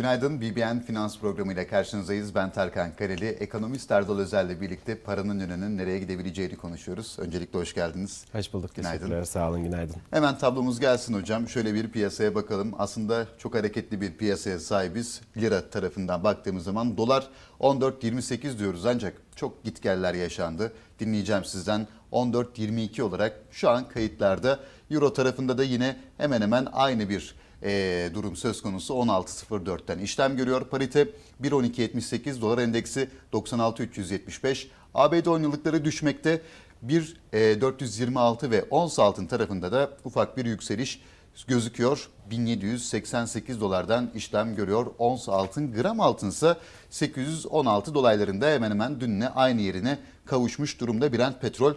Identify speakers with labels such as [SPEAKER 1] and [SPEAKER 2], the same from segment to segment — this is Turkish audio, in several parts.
[SPEAKER 1] Günaydın, BBN Finans Programı ile karşınızdayız. Ben Tarkan Kareli. Ekonomist Erdal Özel ile birlikte paranın yönünün nereye gidebileceğini konuşuyoruz. Öncelikle hoş geldiniz.
[SPEAKER 2] Hoş bulduk.
[SPEAKER 1] Günaydın.
[SPEAKER 2] Teşekkürler. Sağ olun. Günaydın.
[SPEAKER 1] Hemen tablomuz gelsin hocam. Şöyle bir piyasaya bakalım. Aslında çok hareketli bir piyasaya sahibiz. Lira tarafından baktığımız zaman dolar 14.28 diyoruz ancak çok gitgeller yaşandı. Dinleyeceğim sizden 14.22 olarak şu an kayıtlarda. Euro tarafında da yine hemen hemen aynı bir e, durum söz konusu 16.04'ten işlem görüyor. Parite 1.12.78 dolar endeksi 96.375. ABD 10 yıllıkları düşmekte. 1.426 ve ons altın tarafında da ufak bir yükseliş gözüküyor. 1788 dolardan işlem görüyor. Ons altın gram altınsa 816 dolaylarında hemen hemen dünle aynı yerine kavuşmuş durumda Brent petrol.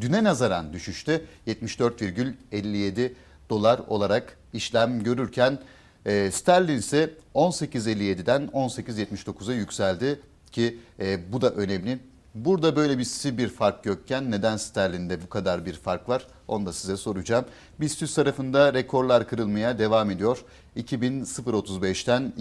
[SPEAKER 1] Düne nazaran düşüşte 74,57 dolar olarak işlem görürken e, sterlin ise 18.57'den 18.79'a yükseldi ki e, bu da önemli. Burada böyle bir bir fark yokken neden sterlinde bu kadar bir fark var onu da size soracağım. BIST tarafında rekorlar kırılmaya devam ediyor. 2035'ten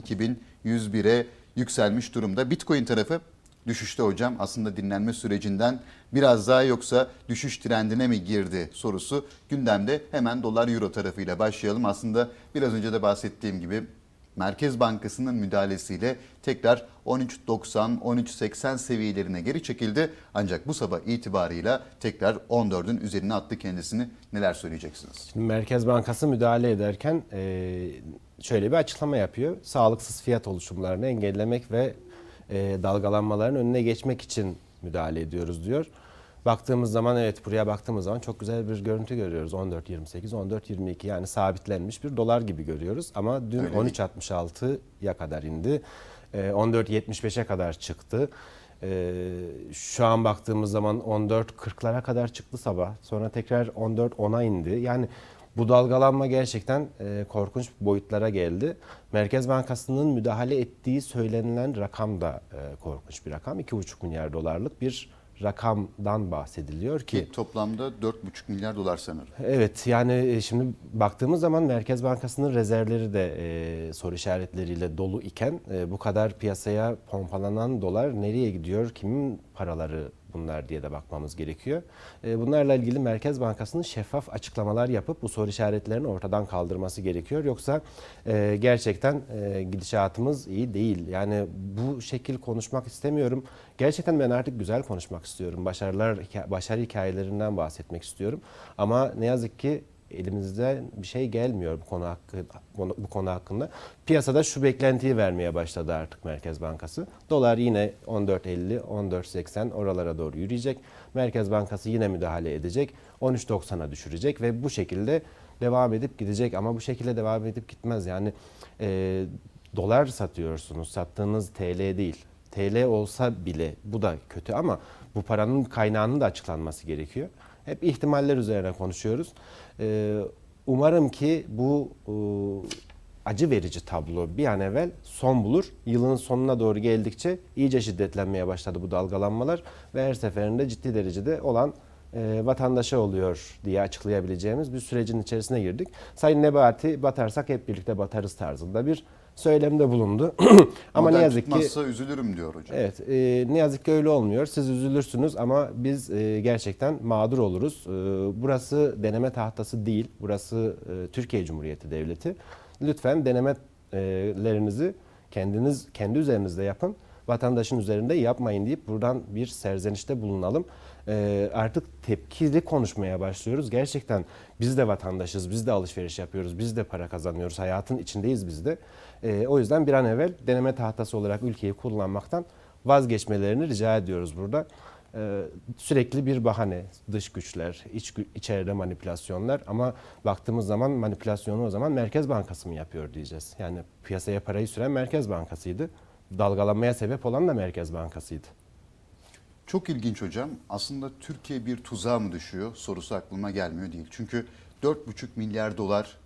[SPEAKER 1] 2101'e yükselmiş durumda. Bitcoin tarafı düşüşte hocam aslında dinlenme sürecinden biraz daha yoksa düşüş trendine mi girdi sorusu gündemde. Hemen dolar euro tarafıyla başlayalım. Aslında biraz önce de bahsettiğim gibi Merkez Bankası'nın müdahalesiyle tekrar 13.90-13.80 seviyelerine geri çekildi. Ancak bu sabah itibarıyla tekrar 14'ün üzerine attı kendisini. Neler söyleyeceksiniz?
[SPEAKER 2] Şimdi Merkez Bankası müdahale ederken şöyle bir açıklama yapıyor. Sağlıksız fiyat oluşumlarını engellemek ve e, dalgalanmaların önüne geçmek için müdahale ediyoruz diyor. Baktığımız zaman evet buraya baktığımız zaman çok güzel bir görüntü görüyoruz. 14.28, 14.22 yani sabitlenmiş bir dolar gibi görüyoruz. Ama dün
[SPEAKER 1] Öyle değil.
[SPEAKER 2] 13.66'ya kadar indi. E, 14.75'e kadar çıktı. E, şu an baktığımız zaman 14.40'lara kadar çıktı sabah. Sonra tekrar 14.10'a indi. Yani bu dalgalanma gerçekten e, korkunç boyutlara geldi. Merkez Bankası'nın müdahale ettiği söylenilen rakam da e, korkunç bir rakam. 2,5 milyar dolarlık bir rakamdan bahsediliyor ki
[SPEAKER 1] Ki toplamda 4,5 milyar dolar sanırım.
[SPEAKER 2] Evet yani e, şimdi baktığımız zaman Merkez Bankası'nın rezervleri de e, soru işaretleriyle dolu iken e, bu kadar piyasaya pompalanan dolar nereye gidiyor? Kimin paraları bunlar diye de bakmamız gerekiyor. E, bunlarla ilgili Merkez Bankası'nın şeffaf açıklamalar yapıp bu soru işaretlerini ortadan kaldırması gerekiyor. Yoksa e, gerçekten e, gidişatımız iyi değil. Yani bu şekil konuşmak istemiyorum. Gerçekten ben artık güzel konuşmak istiyorum. Başarılar, başarı hikayelerinden bahsetmek istiyorum. Ama ne yazık ki elimizde bir şey gelmiyor bu konu hakkı bu bu konu hakkında. Piyasada şu beklentiyi vermeye başladı artık Merkez Bankası. Dolar yine 14.50, 14.80 oralara doğru yürüyecek. Merkez Bankası yine müdahale edecek. 13.90'a düşürecek ve bu şekilde devam edip gidecek ama bu şekilde devam edip gitmez. Yani e, dolar satıyorsunuz. Sattığınız TL değil. TL olsa bile bu da kötü ama bu paranın kaynağının da açıklanması gerekiyor. Hep ihtimaller üzerine konuşuyoruz. Ee, umarım ki bu e, acı verici tablo bir an evvel son bulur. Yılın sonuna doğru geldikçe iyice şiddetlenmeye başladı bu dalgalanmalar ve her seferinde ciddi derecede olan e, vatandaşa oluyor diye açıklayabileceğimiz bir sürecin içerisine girdik. Sayın Nebati batarsak hep birlikte batarız tarzında bir söylemde bulundu. Ama ne yazık ki
[SPEAKER 1] üzülürüm diyor hocam.
[SPEAKER 2] Evet, e, ne yazık ki öyle olmuyor. Siz üzülürsünüz ama biz e, gerçekten mağdur oluruz. E, burası deneme tahtası değil, burası e, Türkiye Cumhuriyeti Devleti. Lütfen denemelerinizi kendiniz kendi üzerinizde yapın. Vatandaşın üzerinde yapmayın deyip buradan bir serzenişte bulunalım. E, artık tepkili konuşmaya başlıyoruz. Gerçekten biz de vatandaşız, biz de alışveriş yapıyoruz, biz de para kazanıyoruz, hayatın içindeyiz biz de. E, o yüzden bir an evvel deneme tahtası olarak ülkeyi kullanmaktan vazgeçmelerini rica ediyoruz burada. E, sürekli bir bahane, dış güçler, iç, içeride manipülasyonlar ama baktığımız zaman manipülasyonu o zaman Merkez Bankası mı yapıyor diyeceğiz. Yani piyasaya parayı süren Merkez Bankası'ydı. Dalgalanmaya sebep olan da Merkez Bankası'ydı.
[SPEAKER 1] Çok ilginç hocam. Aslında Türkiye bir tuzağa mı düşüyor sorusu aklıma gelmiyor değil. Çünkü 4,5 milyar dolar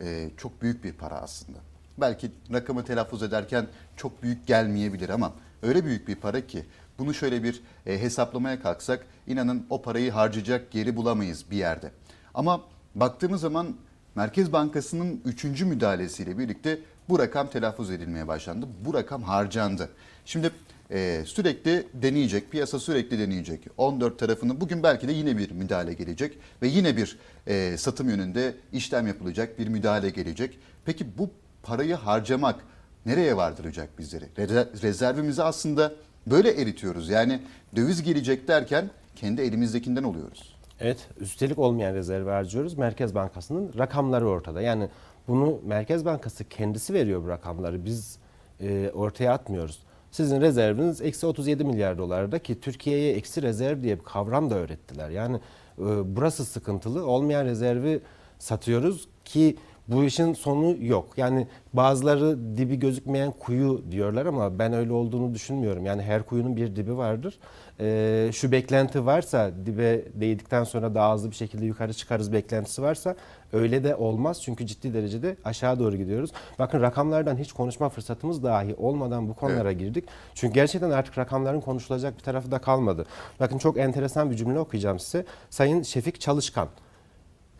[SPEAKER 1] e, çok büyük bir para aslında. Belki rakamı telaffuz ederken çok büyük gelmeyebilir ama öyle büyük bir para ki bunu şöyle bir e, hesaplamaya kalksak inanın o parayı harcayacak yeri bulamayız bir yerde. Ama baktığımız zaman Merkez Bankası'nın üçüncü müdahalesiyle birlikte bu rakam telaffuz edilmeye başlandı. Bu rakam harcandı. Şimdi e, sürekli deneyecek, piyasa sürekli deneyecek. 14 tarafının bugün belki de yine bir müdahale gelecek ve yine bir e, satım yönünde işlem yapılacak, bir müdahale gelecek. Peki bu parayı harcamak nereye vardıracak bizleri? Re- Rezervimizi aslında böyle eritiyoruz. Yani döviz gelecek derken kendi elimizdekinden oluyoruz.
[SPEAKER 2] Evet, üstelik olmayan rezervi harcıyoruz. Merkez Bankası'nın rakamları ortada. Yani bunu Merkez Bankası kendisi veriyor bu rakamları. Biz e, ortaya atmıyoruz. Sizin rezerviniz eksi 37 milyar dolarda ki Türkiye'ye eksi rezerv diye bir kavram da öğrettiler. Yani e, burası sıkıntılı. Olmayan rezervi satıyoruz ki bu işin sonu yok. Yani bazıları dibi gözükmeyen kuyu diyorlar ama ben öyle olduğunu düşünmüyorum. Yani her kuyunun bir dibi vardır. Ee, şu beklenti varsa dibe değdikten sonra daha hızlı bir şekilde yukarı çıkarız beklentisi varsa öyle de olmaz. Çünkü ciddi derecede aşağı doğru gidiyoruz. Bakın rakamlardan hiç konuşma fırsatımız dahi olmadan bu konulara girdik. Çünkü gerçekten artık rakamların konuşulacak bir tarafı da kalmadı. Bakın çok enteresan bir cümle okuyacağım size. Sayın Şefik Çalışkan.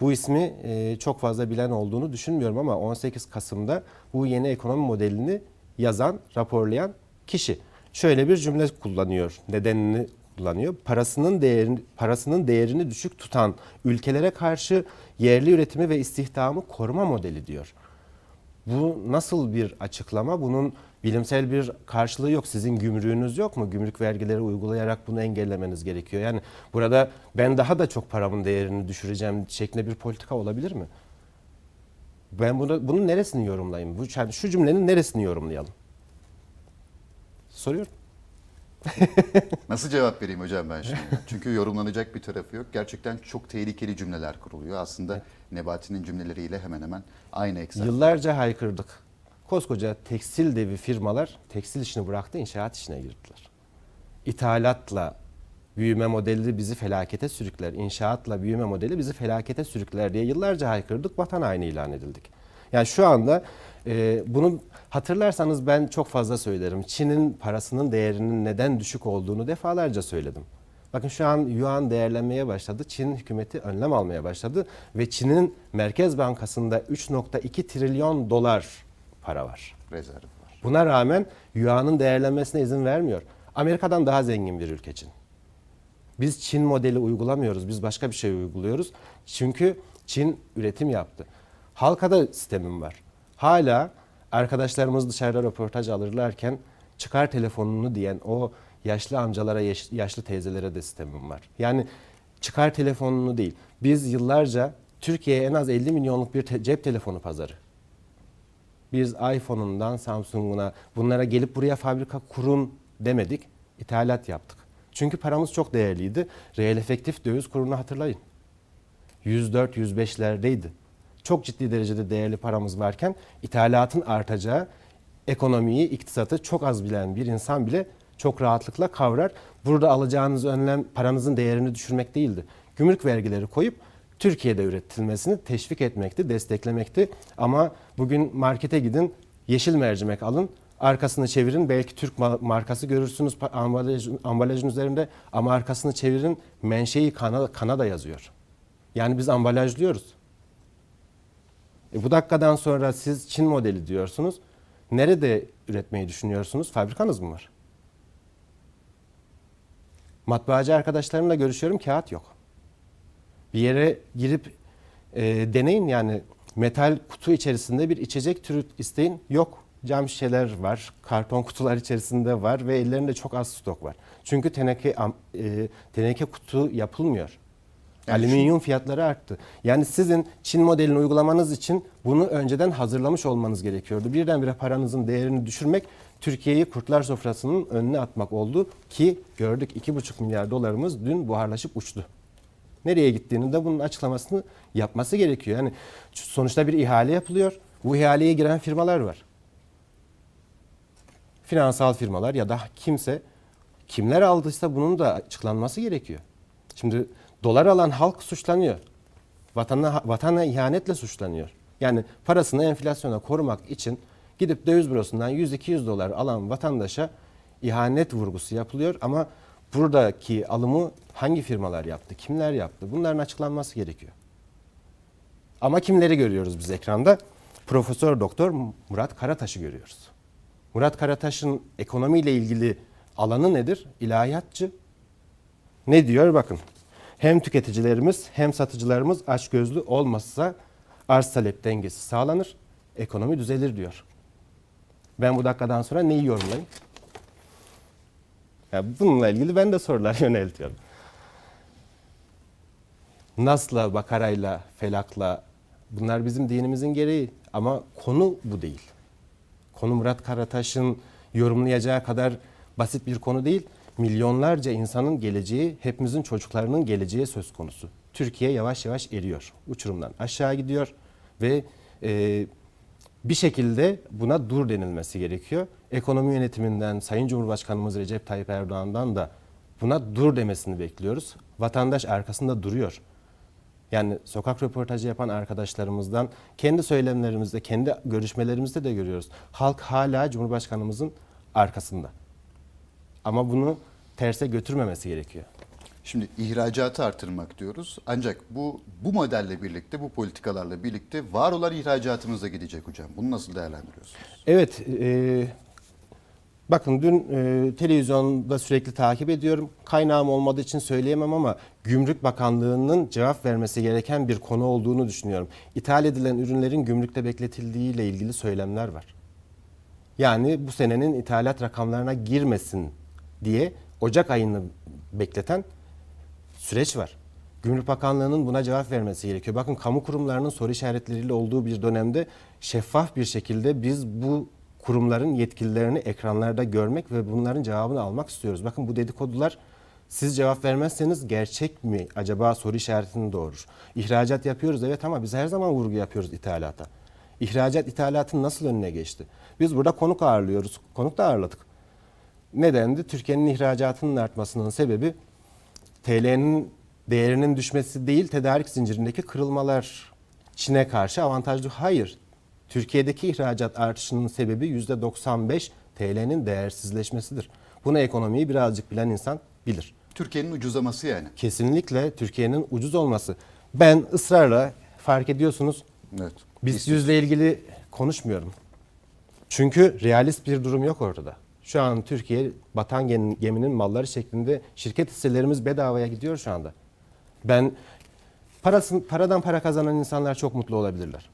[SPEAKER 2] Bu ismi e, çok fazla bilen olduğunu düşünmüyorum ama 18 Kasım'da bu yeni ekonomi modelini yazan, raporlayan kişi şöyle bir cümle kullanıyor. Nedenini kullanıyor. Parasının değerini parasının değerini düşük tutan ülkelere karşı yerli üretimi ve istihdamı koruma modeli diyor. Bu nasıl bir açıklama? Bunun bilimsel bir karşılığı yok. Sizin gümrüğünüz yok mu? Gümrük vergileri uygulayarak bunu engellemeniz gerekiyor. Yani burada ben daha da çok paramın değerini düşüreceğim şeklinde bir politika olabilir mi? Ben bunu, bunun neresini yorumlayayım? Bu, yani şu cümlenin neresini yorumlayalım? Soruyorum.
[SPEAKER 1] Nasıl cevap vereyim hocam ben şimdi? Çünkü yorumlanacak bir tarafı yok. Gerçekten çok tehlikeli cümleler kuruluyor. Aslında Nebati'nin cümleleriyle hemen hemen aynı eksen.
[SPEAKER 2] Yıllarca haykırdık. Koskoca tekstil devi firmalar tekstil işini bıraktı, inşaat işine girdiler. İthalatla büyüme modeli bizi felakete sürükler, inşaatla büyüme modeli bizi felakete sürükler diye yıllarca haykırdık, vatan haini ilan edildik. Yani şu anda e, bunu hatırlarsanız ben çok fazla söylerim. Çin'in parasının değerinin neden düşük olduğunu defalarca söyledim. Bakın şu an yuan değerlenmeye başladı. Çin hükümeti önlem almaya başladı ve Çin'in Merkez Bankası'nda 3.2 trilyon dolar para var.
[SPEAKER 1] Rezerv var.
[SPEAKER 2] Buna rağmen yuanın değerlenmesine izin vermiyor. Amerika'dan daha zengin bir ülke Çin. Biz Çin modeli uygulamıyoruz. Biz başka bir şey uyguluyoruz. Çünkü Çin üretim yaptı. Halkada sistemim var. Hala arkadaşlarımız dışarıda röportaj alırlarken çıkar telefonunu diyen o yaşlı amcalara, yaş- yaşlı teyzelere de sistemim var. Yani çıkar telefonunu değil. Biz yıllarca Türkiye'ye en az 50 milyonluk bir te- cep telefonu pazarı. Biz iPhone'undan Samsung'una bunlara gelip buraya fabrika kurun demedik. İthalat yaptık. Çünkü paramız çok değerliydi. Reel efektif döviz kurunu hatırlayın. 104-105'lerdeydi. Çok ciddi derecede değerli paramız varken ithalatın artacağı ekonomiyi, iktisatı çok az bilen bir insan bile çok rahatlıkla kavrar. Burada alacağınız önlem paranızın değerini düşürmek değildi. Gümrük vergileri koyup Türkiye'de üretilmesini teşvik etmekti, desteklemekti. Ama bugün markete gidin, yeşil mercimek alın, arkasını çevirin. Belki Türk ma- markası görürsünüz ambalaj, ambalajın üzerinde ama arkasını çevirin menşei Kanada, Kanada yazıyor. Yani biz ambalajlıyoruz. E bu dakikadan sonra siz Çin modeli diyorsunuz. Nerede üretmeyi düşünüyorsunuz? Fabrikanız mı var? Matbaacı arkadaşlarımla görüşüyorum kağıt yok. Bir yere girip e, deneyin yani metal kutu içerisinde bir içecek türü isteyin. Yok. Cam şişeler var, karton kutular içerisinde var ve ellerinde çok az stok var. Çünkü teneke e, teneke kutu yapılmıyor.
[SPEAKER 1] Yani
[SPEAKER 2] Alüminyum fiyatları arttı. Yani sizin Çin modelini uygulamanız için bunu önceden hazırlamış olmanız gerekiyordu. Birdenbire paranızın değerini düşürmek Türkiye'yi kurtlar sofrasının önüne atmak oldu ki gördük 2,5 milyar dolarımız dün buharlaşıp uçtu. Nereye gittiğini de bunun açıklamasını yapması gerekiyor. Yani sonuçta bir ihale yapılıyor. Bu ihaleye giren firmalar var. Finansal firmalar ya da kimse kimler aldıysa bunun da açıklanması gerekiyor. Şimdi dolar alan halk suçlanıyor. Vatana, vatana ihanetle suçlanıyor. Yani parasını enflasyona korumak için gidip döviz bürosundan 100-200 dolar alan vatandaşa ihanet vurgusu yapılıyor ama buradaki alımı hangi firmalar yaptı, kimler yaptı bunların açıklanması gerekiyor. Ama kimleri görüyoruz biz ekranda? Profesör Doktor Murat Karataş'ı görüyoruz. Murat Karataş'ın ekonomiyle ilgili alanı nedir? İlahiyatçı. Ne diyor bakın. Hem tüketicilerimiz hem satıcılarımız açgözlü olmazsa arz talep dengesi sağlanır, ekonomi düzelir diyor. Ben bu dakikadan sonra neyi yorumlayayım? Ya bununla ilgili ben de sorular yöneltiyorum. Nas'la, Bakara'yla, Felak'la bunlar bizim dinimizin gereği ama konu bu değil. Konu Murat Karataş'ın yorumlayacağı kadar basit bir konu değil. Milyonlarca insanın geleceği, hepimizin çocuklarının geleceği söz konusu. Türkiye yavaş yavaş eriyor. Uçurumdan aşağı gidiyor ve e, bir şekilde buna dur denilmesi gerekiyor. Ekonomi yönetiminden Sayın Cumhurbaşkanımız Recep Tayyip Erdoğan'dan da buna dur demesini bekliyoruz. Vatandaş arkasında duruyor. Yani sokak röportajı yapan arkadaşlarımızdan kendi söylemlerimizde, kendi görüşmelerimizde de görüyoruz. Halk hala Cumhurbaşkanımızın arkasında. Ama bunu terse götürmemesi gerekiyor.
[SPEAKER 1] Şimdi ihracatı artırmak diyoruz. Ancak bu bu modelle birlikte, bu politikalarla birlikte var olan ihracatımız da gidecek hocam. Bunu nasıl değerlendiriyorsunuz?
[SPEAKER 2] Evet, e, bakın dün e, televizyonda sürekli takip ediyorum. Kaynağım olmadığı için söyleyemem ama Gümrük Bakanlığı'nın cevap vermesi gereken bir konu olduğunu düşünüyorum. İthal edilen ürünlerin gümrükte bekletildiği ile ilgili söylemler var. Yani bu senenin ithalat rakamlarına girmesin diye Ocak ayını bekleten süreç var. Gümrük Bakanlığı'nın buna cevap vermesi gerekiyor. Bakın kamu kurumlarının soru işaretleriyle olduğu bir dönemde şeffaf bir şekilde biz bu kurumların yetkililerini ekranlarda görmek ve bunların cevabını almak istiyoruz. Bakın bu dedikodular siz cevap vermezseniz gerçek mi acaba soru işaretini doğurur. İhracat yapıyoruz evet ama biz her zaman vurgu yapıyoruz ithalata. İhracat ithalatın nasıl önüne geçti? Biz burada konuk ağırlıyoruz. Konuk da ağırladık. Nedendi? Türkiye'nin ihracatının artmasının sebebi TL'nin değerinin düşmesi değil, tedarik zincirindeki kırılmalar Çin'e karşı avantajlı. Hayır. Türkiye'deki ihracat artışının sebebi %95 TL'nin değersizleşmesidir. Bunu ekonomiyi birazcık bilen insan bilir.
[SPEAKER 1] Türkiye'nin ucuzaması yani.
[SPEAKER 2] Kesinlikle Türkiye'nin ucuz olması. Ben ısrarla fark ediyorsunuz
[SPEAKER 1] Evet.
[SPEAKER 2] BIST yüzle ilgili konuşmuyorum. Çünkü realist bir durum yok ortada. Şu an Türkiye batan gem- geminin malları şeklinde şirket hisselerimiz bedavaya gidiyor şu anda. Ben parasın, paradan para kazanan insanlar çok mutlu olabilirler.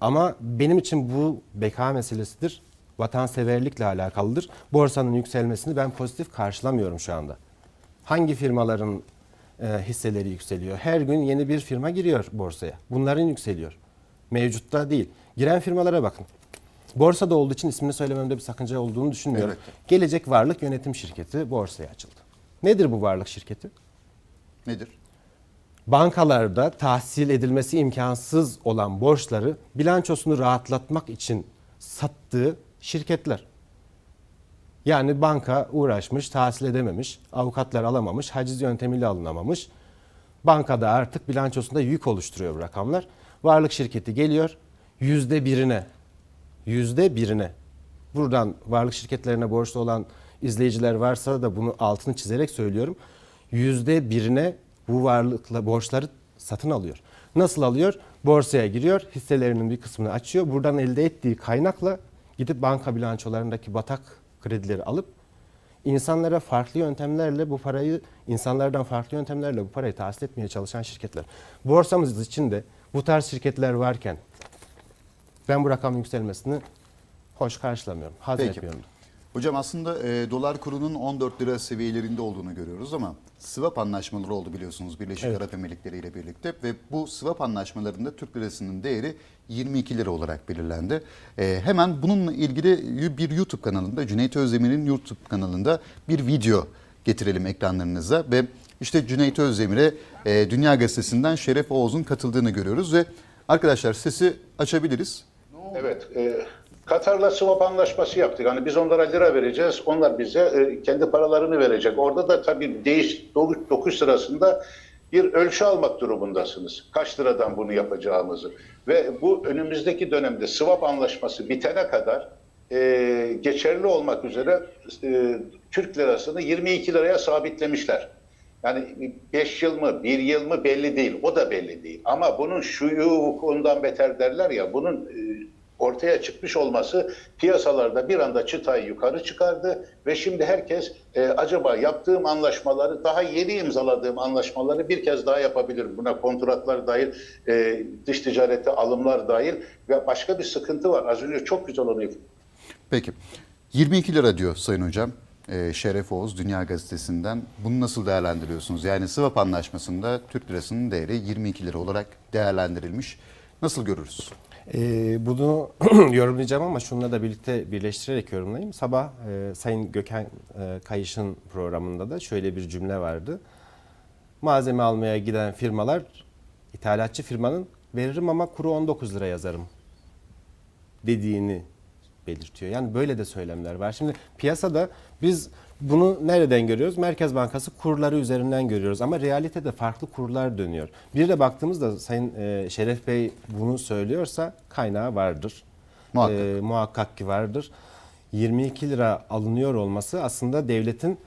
[SPEAKER 2] Ama benim için bu beka meselesidir. Vatanseverlikle alakalıdır. Borsanın yükselmesini ben pozitif karşılamıyorum şu anda. Hangi firmaların e, hisseleri yükseliyor? Her gün yeni bir firma giriyor borsaya. Bunların yükseliyor. Mevcutta değil. Giren firmalara bakın. Borsada olduğu için ismini söylememde bir sakınca olduğunu düşünmüyorum.
[SPEAKER 1] Evet.
[SPEAKER 2] Gelecek Varlık Yönetim Şirketi borsaya açıldı. Nedir bu varlık şirketi?
[SPEAKER 1] Nedir?
[SPEAKER 2] bankalarda tahsil edilmesi imkansız olan borçları bilançosunu rahatlatmak için sattığı şirketler. Yani banka uğraşmış, tahsil edememiş, avukatlar alamamış, haciz yöntemiyle alınamamış. Bankada artık bilançosunda yük oluşturuyor bu rakamlar. Varlık şirketi geliyor yüzde birine, yüzde birine. Buradan varlık şirketlerine borçlu olan izleyiciler varsa da bunu altını çizerek söylüyorum. Yüzde birine bu varlıkla borçları satın alıyor. Nasıl alıyor? Borsaya giriyor, hisselerinin bir kısmını açıyor. Buradan elde ettiği kaynakla gidip banka bilançolarındaki batak kredileri alıp insanlara farklı yöntemlerle bu parayı, insanlardan farklı yöntemlerle bu parayı tahsil etmeye çalışan şirketler. Borsamız içinde bu tarz şirketler varken ben bu rakamın yükselmesini hoş karşılamıyorum, haz
[SPEAKER 1] Peki.
[SPEAKER 2] etmiyorum.
[SPEAKER 1] Hocam aslında e, dolar kurunun 14 lira seviyelerinde olduğunu görüyoruz ama swap anlaşmaları oldu biliyorsunuz Birleşik
[SPEAKER 2] Evet.
[SPEAKER 1] Arap Emirlikleri ile birlikte ve bu swap anlaşmalarında Türk lirasının değeri 22 lira olarak belirlendi. E, hemen bununla ilgili bir YouTube kanalında Cüneyt Özdemir'in YouTube kanalında bir video getirelim ekranlarınıza ve işte Cüneyt Özdemir'e e, Dünya Gazetesi'nden Şeref Oğuz'un katıldığını görüyoruz ve arkadaşlar sesi açabiliriz.
[SPEAKER 3] Evet. E, Katar'la swap anlaşması yaptık. Hani biz onlara lira vereceğiz. Onlar bize e, kendi paralarını verecek. Orada da tabii değiş dokuş, sırasında bir ölçü almak durumundasınız. Kaç liradan bunu yapacağımızı. Ve bu önümüzdeki dönemde swap anlaşması bitene kadar e, geçerli olmak üzere e, Türk lirasını 22 liraya sabitlemişler. Yani 5 yıl mı, 1 yıl mı belli değil. O da belli değil. Ama bunun şuyu ondan beter derler ya. Bunun e, ortaya çıkmış olması piyasalarda bir anda çıtayı yukarı çıkardı ve şimdi herkes e, acaba yaptığım anlaşmaları daha yeni imzaladığım anlaşmaları bir kez daha yapabilirim. Buna kontratlar dahil, e, dış ticarette alımlar dahil ve başka bir sıkıntı var. Az önce çok güzel onu
[SPEAKER 1] Peki. 22 lira diyor Sayın Hocam. Ee, Şeref Oğuz Dünya Gazetesi'nden. Bunu nasıl değerlendiriyorsunuz? Yani swap anlaşmasında Türk lirasının değeri 22 lira olarak değerlendirilmiş. Nasıl görürüz?
[SPEAKER 2] Ee, bunu yorumlayacağım ama şununla da birlikte birleştirerek yorumlayayım. Sabah e, Sayın Gökhan e, Kayış'ın programında da şöyle bir cümle vardı. Malzeme almaya giden firmalar, ithalatçı firmanın veririm ama kuru 19 lira yazarım dediğini belirtiyor. Yani böyle de söylemler var. Şimdi piyasada biz bunu nereden görüyoruz? Merkez Bankası kurları üzerinden görüyoruz ama realitede farklı kurlar dönüyor. Bir de baktığımızda Sayın e, Şeref Bey bunu söylüyorsa kaynağı vardır.
[SPEAKER 1] Muhakkak.
[SPEAKER 2] E, muhakkak ki vardır. 22 lira alınıyor olması aslında devletin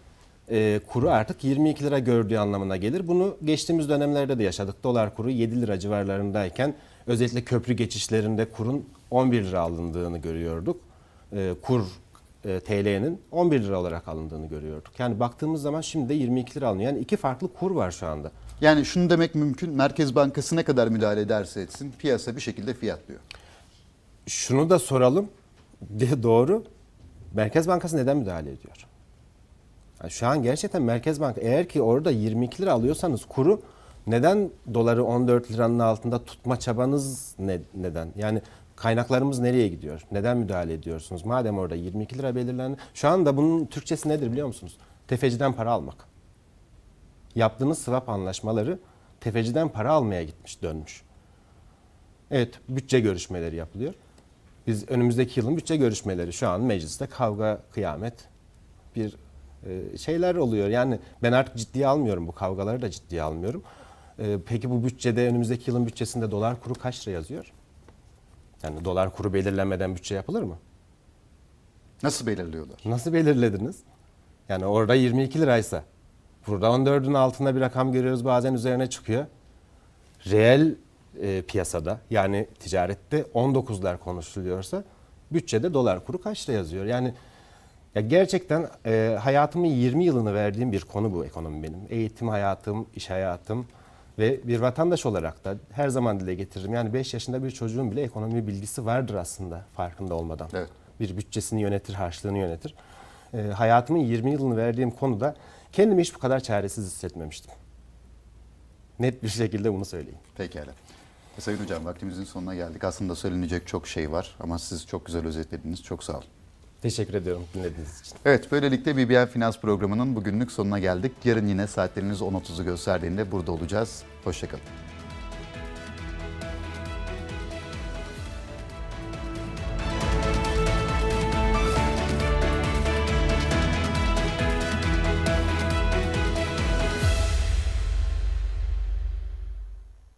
[SPEAKER 2] e, kuru artık 22 lira gördüğü anlamına gelir. Bunu geçtiğimiz dönemlerde de yaşadık. Dolar kuru 7 lira civarlarındayken özellikle köprü geçişlerinde kurun 11 lira alındığını görüyorduk. E, kur e, TL'nin 11 lira olarak alındığını görüyorduk. Yani baktığımız zaman şimdi de 22 lira alınıyor. Yani iki farklı kur var şu anda.
[SPEAKER 1] Yani şunu demek mümkün. Merkez Bankası ne kadar müdahale ederse etsin piyasa bir şekilde fiyatlıyor.
[SPEAKER 2] Şunu da soralım. De doğru. Merkez Bankası neden müdahale ediyor? Yani şu an gerçekten Merkez Bank eğer ki orada 22 lira alıyorsanız kuru neden doları 14 liranın altında tutma çabanız ne, neden? Yani kaynaklarımız nereye gidiyor? Neden müdahale ediyorsunuz? Madem orada 22 lira belirlendi. Şu anda bunun Türkçesi nedir biliyor musunuz? Tefeciden para almak. Yaptığınız swap anlaşmaları tefeciden para almaya gitmiş, dönmüş. Evet, bütçe görüşmeleri yapılıyor. Biz önümüzdeki yılın bütçe görüşmeleri şu an mecliste kavga, kıyamet bir e, şeyler oluyor. Yani ben artık ciddiye almıyorum bu kavgaları da ciddiye almıyorum. E, Peki bu bütçede önümüzdeki yılın bütçesinde dolar kuru kaç lira yazıyor? Yani dolar kuru belirlenmeden bütçe yapılır mı?
[SPEAKER 1] Nasıl belirliyorlar?
[SPEAKER 2] Nasıl belirlediniz? Yani orada 22 liraysa burada 14'ün altında bir rakam görüyoruz bazen üzerine çıkıyor. Reel e, piyasada yani ticarette 19'lar konuşuluyorsa bütçede dolar kuru kaç lira yazıyor? Yani ya gerçekten e, hayatımın 20 yılını verdiğim bir konu bu ekonomi benim. Eğitim hayatım, iş hayatım ve bir vatandaş olarak da her zaman dile getiririm. Yani 5 yaşında bir çocuğun bile ekonomi bilgisi vardır aslında farkında olmadan
[SPEAKER 1] Evet.
[SPEAKER 2] bir bütçesini yönetir, harçlığını yönetir. Ee, hayatımın 20 yılını verdiğim konuda kendimi hiç bu kadar çaresiz hissetmemiştim. Net bir şekilde bunu söyleyeyim.
[SPEAKER 1] Pekala. Sayın Hocam vaktimizin sonuna geldik. Aslında söylenecek çok şey var ama siz çok güzel özetlediniz. Çok sağ olun.
[SPEAKER 2] Teşekkür ediyorum dinlediğiniz için.
[SPEAKER 1] Evet böylelikle BBN Finans programının bugünlük sonuna geldik. Yarın yine saatleriniz 10.30'u gösterdiğinde burada olacağız. Hoşçakalın.